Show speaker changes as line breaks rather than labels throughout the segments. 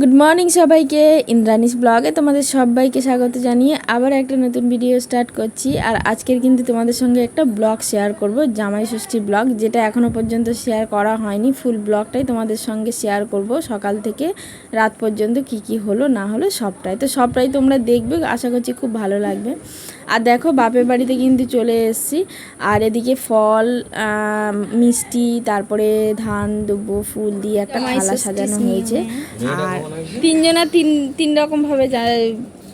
Good morning সবাইকে ইন্দ্রানিস ব্লগে তোমাদের সবাইকে স্বাগত জানিয়ে আবার একটা নতুন ভিডিও স্টার্ট করছি। আর আজকের কিন্তু তোমাদের সঙ্গে একটা ব্লগ শেয়ার করব জামাই ষষ্ঠী ব্লগ যেটা এখনও পর্যন্ত শেয়ার করা হয়নি। ফুল ব্লগটাই তোমাদের সঙ্গে শেয়ার করব সকাল থেকে রাত পর্যন্ত কি কি হলো না হলো সবটাই। তো সবটাই তোমরা দেখবে আশা করছি খুব ভালো লাগবে। আর দেখো বাপের বাড়িতে কিন্তু চলে এসেছি। আর এদিকে ফল মিষ্টি তারপরে ধান দুব্বো ফুল দিয়ে একটা থালা সাজানো হয়েছে। আর তিনজনা তিন তিন রকম ভাবে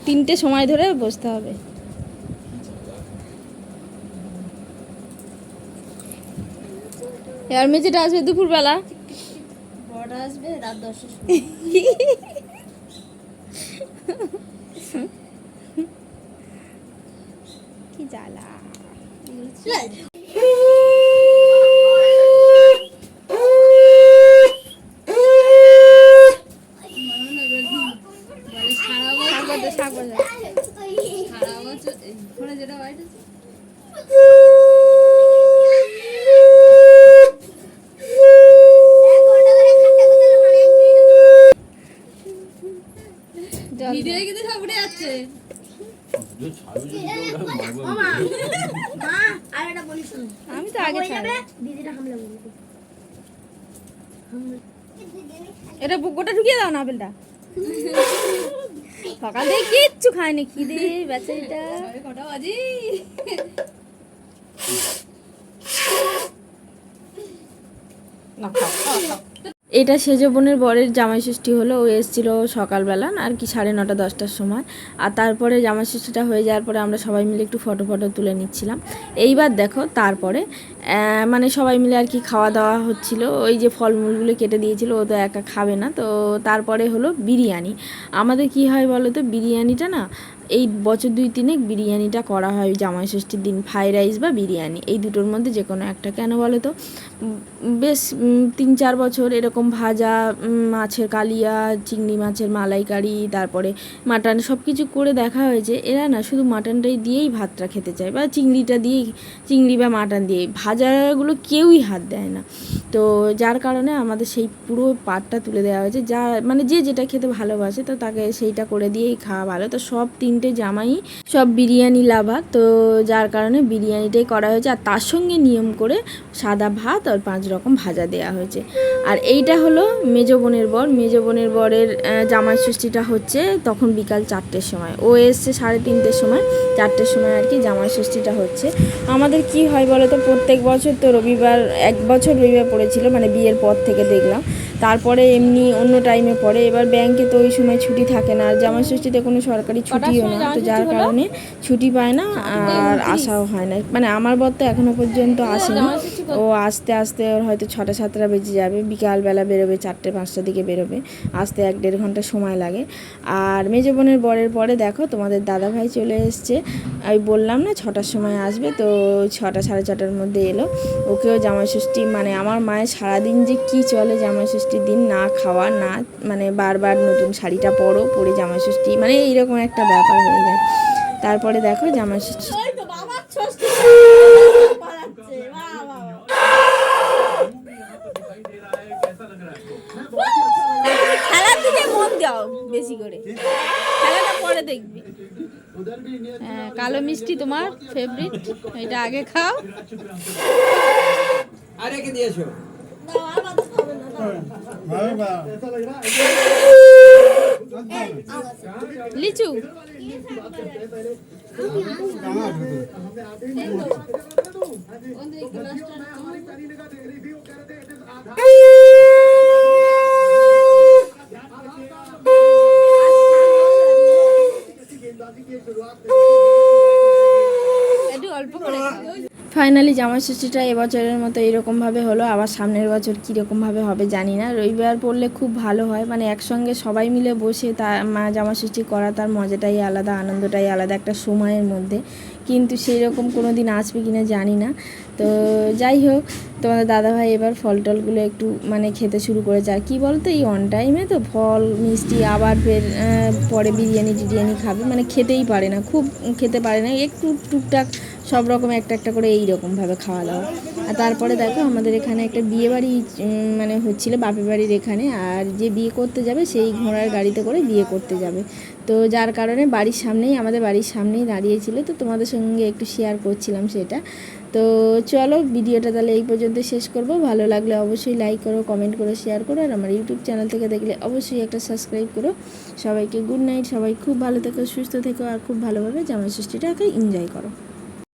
তিনটে সময় ধরে বসতে হবে। এবার মেঝেটা আসবে দুপুরবেলা।
আসবে রাত দশটার
কি জ্বালা।
যাচ্ছে।
আমি তো আগে। এটা গোটা ঢুকিয়ে দাও না আপেলটা। সকাল থেকে কিচ্ছু খায়নি খিদে বেচারিটা।
সাড়ে কটা বাজে
এটা সেজ বোনের বরের জামাই ষষ্ঠী হলো, ও এসেছিল সকালবেলা, আর কি সাড়ে নটা, দশটার সময়। আর তারপরে জামাই ষষ্ঠীটা হয়ে যাওয়ার পরে আমরা সবাই মিলে একটু ফটো ফটো তুলে নিচ্ছিলাম। এইবার দেখো তারপরে মানে সবাই মিলে আর কি খাওয়া দাওয়া হচ্ছিল। ওই যে ফলমূলগুলো কেটে দিয়েছিল, ও তো একা খাবে না। তো তারপরে হলো বিরিয়ানি। আমাদের কি হয় বলো তো বিরিয়ানিটা না এই বছর দুই তিনেক বিরিয়ানিটা করা হয় জামাই ষষ্ঠীর দিন ফ্রাইড রাইস বা বিরিয়ানি। এই দুটোর মধ্যে যে কোনো একটা, কেন বলো তো? বেশ তিন চার বছর এরকম ভাজা মাছের কালিয়া, চিংড়ি মাছের মালাইকারি, তারপরে মাটন সব কিছু করে দেখা হয়েছে এরা না শুধু মাটনটাই দিয়েই ভাতটা খেতে চায় বা চিংড়িটা দিয়েই, চিংড়ি বা মাটন দিয়েই। ভাজাগুলো কেউই হাত দেয় না। তো যার কারণে আমাদের সেই পুরো পাটটা তুলে দেওয়া হয়েছে। যা মানে যে যেটা খেতে ভালোবাসে, তো তাকে সেইটা করে দিয়েই খাওয়া ভালো। তো সব তিনটে জামাই, সব বিরিয়ানি লাভা। তো যার কারণে বিরিয়ানিটাই করা হয়েছে, আর তার সঙ্গে নিয়ম করে সাদা ভাত আর পাঁচ রকম ভাজা দেওয়া হয়েছে। আর এইটা হলো মেজ বোনের বর। মেজ বোনের বরের জামাই ষষ্ঠীটা হচ্ছে তখন বিকাল চারটের সময়। ও এসছে সাড়ে তিনটের সময়, চারটের সময় আর কি জামাই ষষ্ঠীটা হচ্ছে। আমাদের কি হয় বলো তো প্রত্যেক বছর তো রবিবার, এক বছর রবিবার পড়েছিল মানে বিয়ের পর থেকে দেখলাম। তারপরে এমনি অন্য টাইমে পড়ে। এবার ব্যাংকে তো ওই সময় ছুটি থাকে না। আর জামা ষষ্ঠীতে কোনো সরকারি ছুটিও না। তো যার কারণে ছুটি পায় না আর আসাও হয় না। মানে আমার বর তো এখনও পর্যন্ত আসেনি। ও আস্তে আস্তে ওর হয়তো ছটা সাতটা বেজে যাবে বিকালবেলা বেরোবে চারটে পাঁচটার দিকে বেরোবে। আসতে এক দেড় ঘণ্টা সময় লাগে। আর মেজো বোনের বরের পরে দেখো তোমাদের দাদা ভাই চলে এসছে। আমি বললাম না ছটার সময় আসবে তো ছটা সাড়ে ছটার মধ্যে এলো। ওকেও জামাই ষষ্ঠী মানে আমার মায়ের সারাদিন যে কি চলে জামাই ষষ্ঠীর দিন না খাওয়া না মানে বারবার নতুন শাড়িটা পরো পরে জামাই ষষ্ঠী মানে এইরকম একটা ব্যাপার হয়ে যায়। তারপরে দেখো জামাই ষষ্ঠী। বেশি করে। খেলাটা পরে দেখবি। হ্যাঁ, কালো মিষ্টি তোমার ফেভারিট এটা আগে খাও।
আরে কে দিয়েছ?
লিচু একটু অল্প করে ফাইনালি জামা ষষ্ঠীটা এবছরের মতো এরকমভাবে হলো। আবার সামনের বছর কীরকমভাবে হবে জানি না। রবিবার পড়লে খুব ভালো হয়। মানে একসঙ্গে সবাই মিলে বসে তা, মা জামা ষষ্ঠী করা তার মজাটাই আলাদা, আনন্দটাই আলাদা একটা সময়ের মধ্যে। কিন্তু সেই রকম কোনো দিন আসবে কি না জানি না। তো যাই হোক, তোমাদের দাদাভাই এবার ফল টলগুলো একটু মানে খেতে শুরু করেছে। আর কী বলতো, এই অন টাইমে তো ফল, মিষ্টি, আবার ফের পরে বিরিয়ানি, টিরিয়ানি খাবে। মানে খেতেই পারে না, খুব খেতে পারে না। একটু টুকটাক সব রকম একটা একটা করে এই রকমভাবে খাওয়া দাওয়া। আর তারপরে দেখো, আমাদের এখানে একটা বিয়ে বাড়ি মানে হচ্ছিল বাপের বাড়ির এখানে। আর যে বিয়ে করতে যাবে, সেই ঘোড়ার গাড়িতে করে বিয়ে করতে যাবে। তো যার কারণে বাড়ির সামনেই, আমাদের বাড়ির সামনেই দাঁড়িয়েছিল তো তোমাদের সঙ্গে একটু শেয়ার করছিলাম সেটা। তো চলো ভিডিওটা তাহলে এই পর্যন্ত শেষ করব। ভালো লাগলে অবশ্যই লাইক করো কমেন্ট করো শেয়ার করো, আর আমার ইউটিউব চ্যানেল থেকে দেখলে অবশ্যই একটা সাবস্ক্রাইব করো। সবাইকে গুড নাইট সবাই খুব ভালো থেকো, সুস্থ থেকো, আর খুব ভালোভাবে জামা ষষ্ঠীটাকে এনজয় করো।